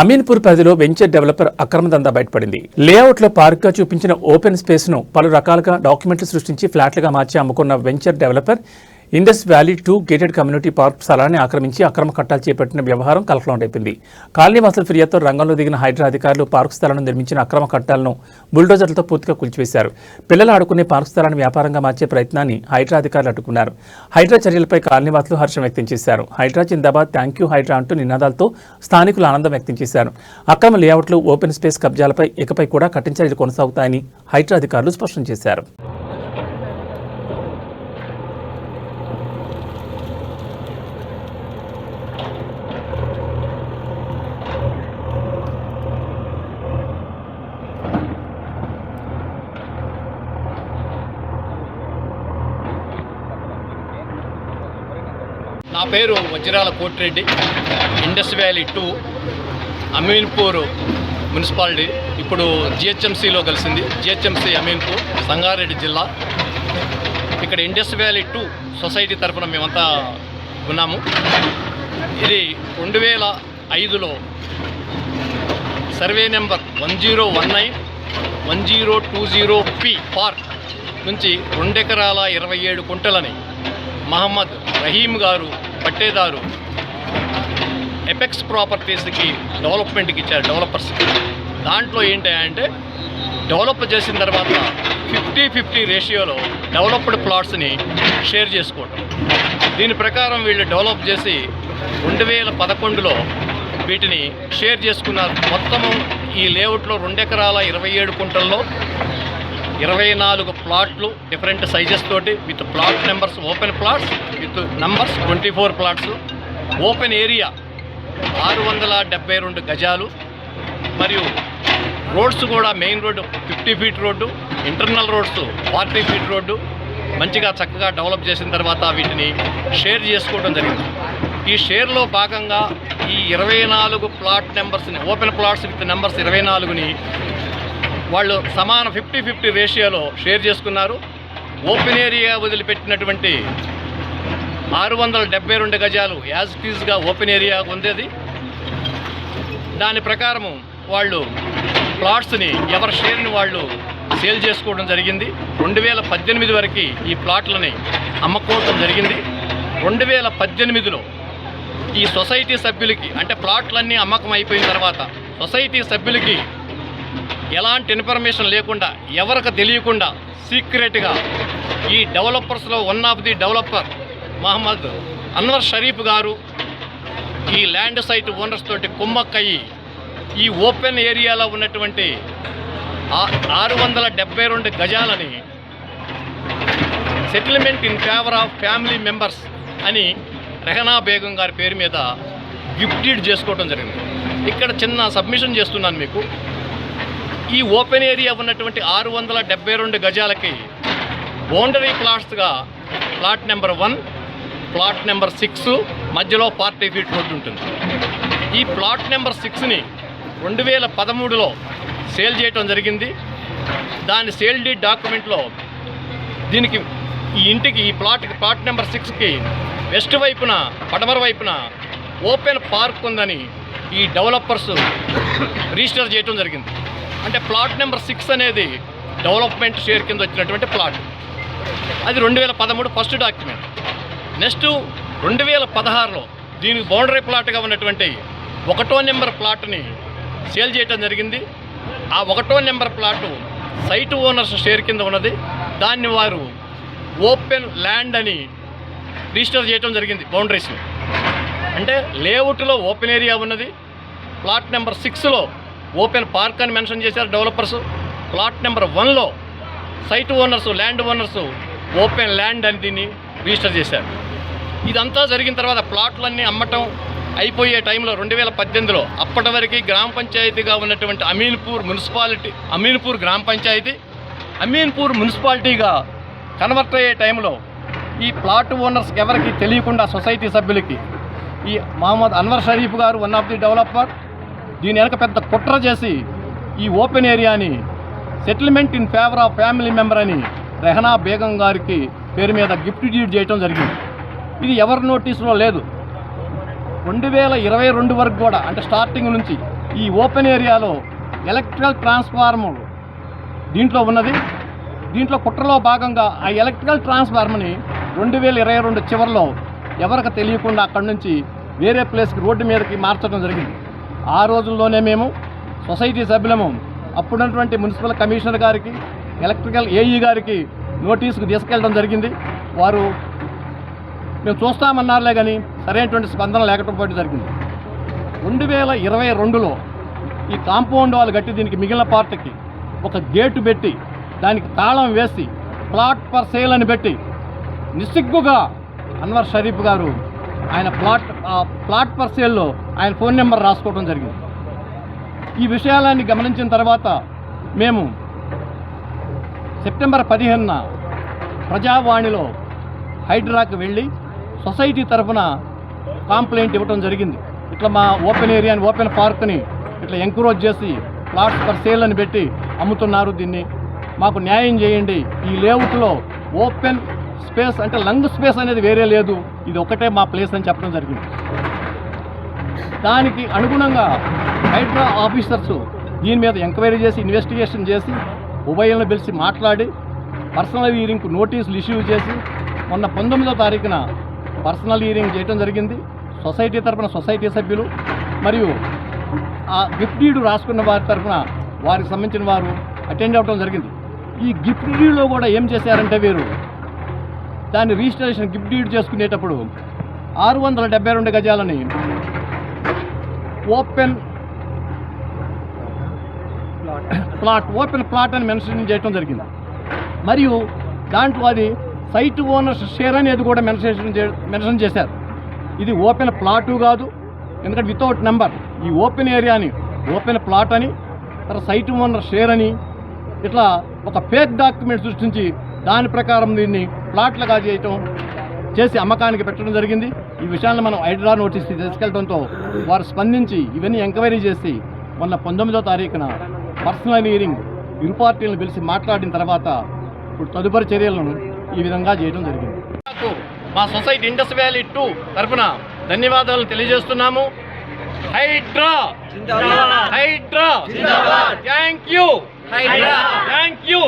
అమీన్పూర్ పరిధిలో venture developer అక్రమ దందా బయటపడింది. లేఅవుట్లో పార్క్గా చూపించిన ఓపెన్ స్పేస్ను పలు రకాలుగా డాక్యుమెంట్లు సృష్టించి ఫ్లాట్లుగా మార్చి అమ్ముకున్న venture developer Indus valley two gated community park స్థలాన్ని ఆక్రమించి అక్రమ కట్టాలు చేపట్టిన వ్యవహారం కలకలం రేపింది. కాలనీవాసుల ఫిర్యాదుతో రంగంలో దిగిన హైడ్రా అధికారులు పార్క్ స్థలాన్ని నిర్మించిన అక్రమ కట్టాలను బుల్డోజర్లతో పూర్తిగా కూల్చివేశారు. పిల్లలు ఆడుకునే పార్క్ స్థలాన్ని వ్యాపారంగా మార్చే ప్రయత్నాన్ని హైడ్రా అధికారులు అడ్డుకున్నారు. హైడ్రా చర్యలపై కాలనీవాసులు హర్షం వ్యక్తం చేశారు. హైడ్రా జిందాబాద్ థ్యాంక్ యూ హైడ్రా అంటూ నినాదాలతో స్థానికులు ఆనందం వ్యక్తం చేశారు. అక్రమ లేఅవుట్లు ఓపెన్ స్పేస్ కబ్జాలపై ఇకపై కూడా కఠిన చర్యలు కొనసాగుతాయని హైడ్రా అధికారులు స్పష్టం చేశారు. పేరు Vajrala Kotireddy Indus valley two Ameenpur municipality. ఇప్పుడు జిహెచ్ఎంసీలో కలిసింది. జిహెచ్ఎంసీ అమీన్పూర్ సంగారెడ్డి జిల్లా. ఇక్కడ ఇండస్ వ్యాలీ టూ సొసైటీ తరఫున మేమంతా ఉన్నాము. ఇది రెండు వేల ఐదులో survey number one zero one nine one zero two zero P park నుంచి రెండెకరాల ఇరవై ఏడు కుంటలని మహమ్మద్ రహీం గారు పట్టేదారు. ఎపెక్స్ ప్రాపర్టీస్కి డెవలప్మెంట్కి ఇచ్చారు డెవలపర్స్కి దాంట్లో ఏంటి అంటే డెవలప్ చేసిన తర్వాత ఫిఫ్టీ ఫిఫ్టీ రేషియోలో డెవలప్డ్ ప్లాట్స్ని షేర్ చేసుకోవటం. దీని ప్రకారం వీళ్ళు డెవలప్ చేసి రెండు వేల పదకొండులో వీటిని షేర్ చేసుకున్నారు. మొత్తము ఈ లేఅవుట్లో రెండెకరాల ఇరవై ఏడు కుంటల్లో ఇరవై నాలుగు ప్లాట్లు డిఫరెంట్ సైజెస్ తోటి with plot numbers open plots with numbers twenty four plots. Open area ఆరు వందల డెబ్బై రెండు గజాలు. మరియు రోడ్స్ కూడా main road fifty feet road internal roads forty feet road. మంచిగా చక్కగా డెవలప్ చేసిన తర్వాత వీటిని షేర్ చేసుకోవడం జరిగింది. ఈ షేర్లో భాగంగా ఈ ఇరవై నాలుగు ప్లాట్ నెంబర్స్ని ఓపెన్ ప్లాట్స్ విత్ నెంబర్స్ ఇరవై నాలుగుని వాళ్ళు సమాన ఫిఫ్టీ ఫిఫ్టీ రేషియోలో షేర్ చేసుకున్నారు. ఓపెన్ ఏరియా వదిలిపెట్టినటువంటి ఆరు వందల డెబ్బై రెండు గజాలు యాజ్ టీజ్గా ఓపెన్ ఏరియా ఉండేది. దాని ప్రకారము వాళ్ళు ప్లాట్స్ని ఎవరి షేర్ని వాళ్ళు సేల్ చేసుకోవడం జరిగింది. రెండు వేల పద్దెనిమిది వరకు ఈ ప్లాట్లని అమ్ముకోవడం జరిగింది. రెండు వేల పద్దెనిమిదిలో ఈ సొసైటీ సభ్యులకి అంటే ప్లాట్లన్నీ అమ్మకం అయిపోయిన తర్వాత సొసైటీ సభ్యులకి ఎలాంటి ఇన్ఫర్మేషన్ లేకుండా ఎవరికి తెలియకుండా సీక్రెట్గా ఈ డెవలపర్స్లో one of the developer Mohammed Anwar Sharif గారు ఈ ల్యాండ్ సైట్ ఓనర్స్ తోటి కుమ్మక్కయ్యి ఈ ఓపెన్ ఏరియాలో ఉన్నటువంటి ఆరు వందల డెబ్బై రెండు గజాలని settlement in favour of family members అని రెహనా బేగం గారి పేరు మీద గిఫ్టీడ్ చేసుకోవడం జరిగింది. ఇక్కడ చిన్న సబ్మిషన్ చేస్తున్నాను మీకు. ఈ ఓపెన్ ఏరియా ఉన్నటువంటి ఆరు వందల డెబ్బై రెండు గజాలకి boundary ప్లాట్స్గా plot number one plot number six మధ్యలో ఫార్టీ ఫీట్ రోడ్డు ఉంటుంది. ఈ ప్లాట్ నెంబర్ సిక్స్ని రెండు వేల పదమూడులో సేల్ చేయటం జరిగింది. దాని సేల్ డీడ్ డాక్యుమెంట్లో దీనికి ఈ ఇంటికి ఈ ప్లాట్కి ప్లాట్ నెంబర్ సిక్స్కి వెస్ట్ వైపున పడమర వైపున ఓపెన్ పార్క్ ఉందని ఈ డెవలపర్స్ రిజిస్టర్ చేయటం జరిగింది. అంటే ప్లాట్ నెంబర్ సిక్స్ అనేది డెవలప్మెంట్ షేర్ కింద వచ్చినటువంటి ప్లాట్. అది రెండు వేల పదమూడు ఫస్ట్ డాక్యుమెంట్. నెక్స్ట్ రెండు వేల పదహారులో దీనికి బౌండరీ ప్లాట్గా ఉన్నటువంటి ఒకటో నెంబర్ ప్లాట్ని సేల్ చేయటం జరిగింది. ఆ ఒకటో number plot site owners share కింద ఉన్నది. దాన్ని వారు ఓపెన్ ల్యాండ్ అని రిజిస్టర్ చేయటం జరిగింది బౌండరీస్ని. అంటే లేఅవుట్లో ఓపెన్ ఏరియా ఉన్నది. ప్లాట్ నెంబర్ సిక్స్లో ఓపెన్ పార్క్ అని మెన్షన్ చేశారు డెవలపర్స్. ప్లాట్ నెంబర్ వన్లో site owners land owners open land అని దీన్ని రిజిస్టర్ చేశారు. ఇదంతా జరిగిన తర్వాత ప్లాట్లన్నీ అమ్మటం అయిపోయే టైంలో రెండు వేల పద్దెనిమిదిలో అప్పటి వరకు గ్రామ పంచాయతీగా ఉన్నటువంటి అమీన్పూర్ మున్సిపాలిటీ అమీన్పూర్ గ్రామ పంచాయతీ అమీన్పూర్ మున్సిపాలిటీగా కన్వర్ట్ అయ్యే టైంలో ఈ ప్లాట్ ఓనర్స్ ఎవరికి తెలియకుండా సొసైటీ సభ్యులకి ఈ మహమ్మద్ అన్వర్ షరీఫ్ గారు వన్ ఆఫ్ ది డెవలపర్ దీని వెనక పెద్ద కుట్ర చేసి ఈ ఓపెన్ ఏరియాని settlement in favour of family member అని రెహనా బేగం గారికి పేరు మీద గిఫ్ట్ డీడ్ చేయటం జరిగింది. ఇది ఎవరి నోటీసులో లేదు. రెండు వేల ఇరవై రెండు వరకు కూడా అంటే స్టార్టింగ్ నుంచి ఈ ఓపెన్ ఏరియాలో ఎలక్ట్రికల్ ట్రాన్స్ఫార్మర్ దీంట్లో ఉన్నది. దీంట్లో కుట్రలో భాగంగా ఆ ఎలక్ట్రికల్ ట్రాన్స్ఫార్మర్ని రెండు వేల ఇరవై రెండు చివరిలో ఎవరికి తెలియకుండా అక్కడి నుంచి వేరే ప్లేస్కి రోడ్డు మీదకి మార్చడం జరిగింది. ఆ రోజుల్లోనే మేము సొసైటీ సభ్యులము. అప్పుడున్నటువంటి మున్సిపల్ కమిషనర్ గారికి ఎలక్ట్రికల్ ఏఈ గారికి నోటీసుకు తీసుకెళ్ళడం జరిగింది. వారు మేము చూస్తామన్నారులే కానీ సరైనటువంటి స్పందన లేకపోవడం జరిగింది. రెండు వేల ఇరవై రెండులో ఈ కాంపౌండ్ వాళ్ళు కట్టి దీనికి మిగిలిన పార్టీకి ఒక గేటు పెట్టి దానికి తాళం వేసి ప్లాట్ పర్ సేల్ అని పెట్టి నిస్సిగ్గుగా అన్వర్ షరీఫ్ గారు ఆయన ప్లాట్ ప్లాట్ పర్ సేల్లో ఆయన ఫోన్ నెంబర్ రాసుకోవడం జరిగింది. ఈ విషయాలన్నీ గమనించిన తర్వాత మేము సెప్టెంబర్ పదిహేనున ప్రజావాణిలో హైడ్రాకి వెళ్ళి సొసైటీ తరఫున కాంప్లైంట్ ఇవ్వడం జరిగింది. ఇట్లా మా ఓపెన్ ఏరియాని ఓపెన్ పార్క్ని ఇట్లా ఎంకరేజ్ చేసి ప్లాట్స్ పర్ సేల్ అని పెట్టి అమ్ముతున్నారు దీన్ని. మాకు న్యాయం చేయండి. ఈ లేఅవుట్లో ఓపెన్ స్పేస్ అంటే లంగ్ స్పేస్ అనేది వేరే లేదు. ఇది ఒకటే మా ప్లేస్ అని చెప్పడం జరిగింది. దానికి అనుగుణంగా హైడ్రా ఆఫీసర్స్ దీని మీద ఎంక్వైరీ చేసి ఇన్వెస్టిగేషన్ చేసి ఉభయలను పిలిచి మాట్లాడి పర్సనల్ హీరింగ్ నోటీసులు ఇష్యూ చేసి మొన్న పంతొమ్మిదో తారీఖున పర్సనల్ హీరింగ్ చేయడం జరిగింది. సొసైటీ తరపున సొసైటీ సభ్యులు మరియు ఆ గిఫ్ట్ డీడ్ రాసుకున్న వారి తరపున వారికి సంబంధించిన వారు అటెండ్ అవ్వడం జరిగింది. ఈ గిఫ్ట్ డీడ్లో కూడా ఏం చేశారంటే వీరు దాన్ని రిజిస్ట్రేషన్ గిఫ్ట్ డీడ్ చేసుకునేటప్పుడు ఆరు వందల డెబ్బై రెండు గజాలని ఓపెన్ ప్లాట్ ఓపెన్ ప్లాట్ అని మెన్షన్ చేయడం జరిగింది. మరియు దాంట్లో అది సైట్ ఓనర్స్ షేర్ అనేది కూడా మెన్షన్ చే మెన్షన్ చేశారు. ఇది ఓపెన్ ప్లాటు కాదు ఎందుకంటే వితౌట్ నెంబర్. ఈ ఓపెన్ ఏరియాని ఓపెన్ ప్లాట్ అని తర్వాత సైట్ ఓనర్ షేర్ అని ఇట్లా ఒక ఫేక్ డాక్యుమెంట్ సృష్టించి దాని ప్రకారం దీన్ని ప్లాట్లుగా చేయటం చేసి అమ్మకానికి పెట్టడం జరిగింది. ఈ విషయాన్ని మనం హైడ్రా నోటీస్ తీసుకెళ్ళడంతో వారు స్పందించి ఇవన్నీ ఎంక్వైరీ చేసి మొన్న పంతొమ్మిదో తారీఖున పర్సనల్ హియరింగ్ ఇరు పార్టీలను పిలిచి మాట్లాడిన తర్వాత ఇప్పుడు తదుపరి చర్యలను ఈ విధంగా చేయడం జరిగింది. మా సొసైటీ ఇండస్ వ్యాలీ టూ తరఫున ధన్యవాదాలు తెలియజేస్తున్నాము. Hydraa! Hydraa! Thank you! Thank you thank you!